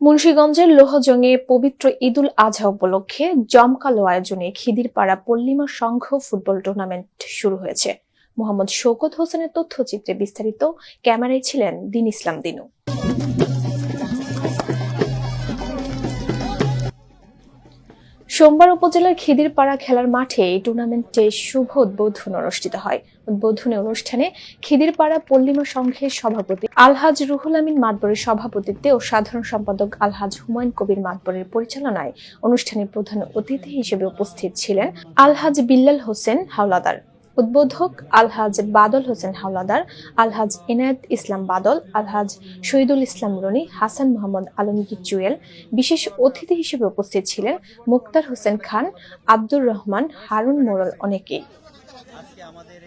মুন্সীগঞ্জের লোহজঙ্গে পবিত্র ঈদুল আজহা উপলক্ষে জমকালো আয়োজনে খিদিরপাড়া পল্লিমা সংঘ ফুটবল টুর্নামেন্ট শুরু হয়েছে। মোহাম্মদ শৌকত হোসেনের তথ্যচিত্রে বিস্তারিত ক্যামেরায় ছিলেন দিন ইসলাম দিনু। সোমবার উপজেলার খিদিরপাড়া খেলার মাঠে এই টুর্নামেন্টে শুভ উদ্বোধন অনুষ্ঠিত হয়। উদ্বোধনী অনুষ্ঠানে খিদিরপাড়া পল্লিমা সংঘের সভাপতি আলহাজ রুহুল আমিন মাতবরের সভাপতিত্বে ও সাধারণ সম্পাদক আলহাজ হুমায়ুন কবির মাতবরের পরিচালনায় অনুষ্ঠানে প্রধান অতিথি হিসেবে উপস্থিত ছিলেন আলহাজ বিল্লাল হোসেন হাওলাদার। উদ্বোধক আলহাজ বাদল হোসেন হাওলাদার, আলহাজ এনায়েত ইসলাম বাদল, আলহাজ শহীদুল ইসলাম রনি, হাসান মোহাম্মদ আলমগীর জুয়েল, বিশেষ অতিথি হিসেবে উপস্থিত ছিলেন মুক্তার হোসেন খান, আব্দুর রহমান, হারুন মোড়ল অনেকে আমাদের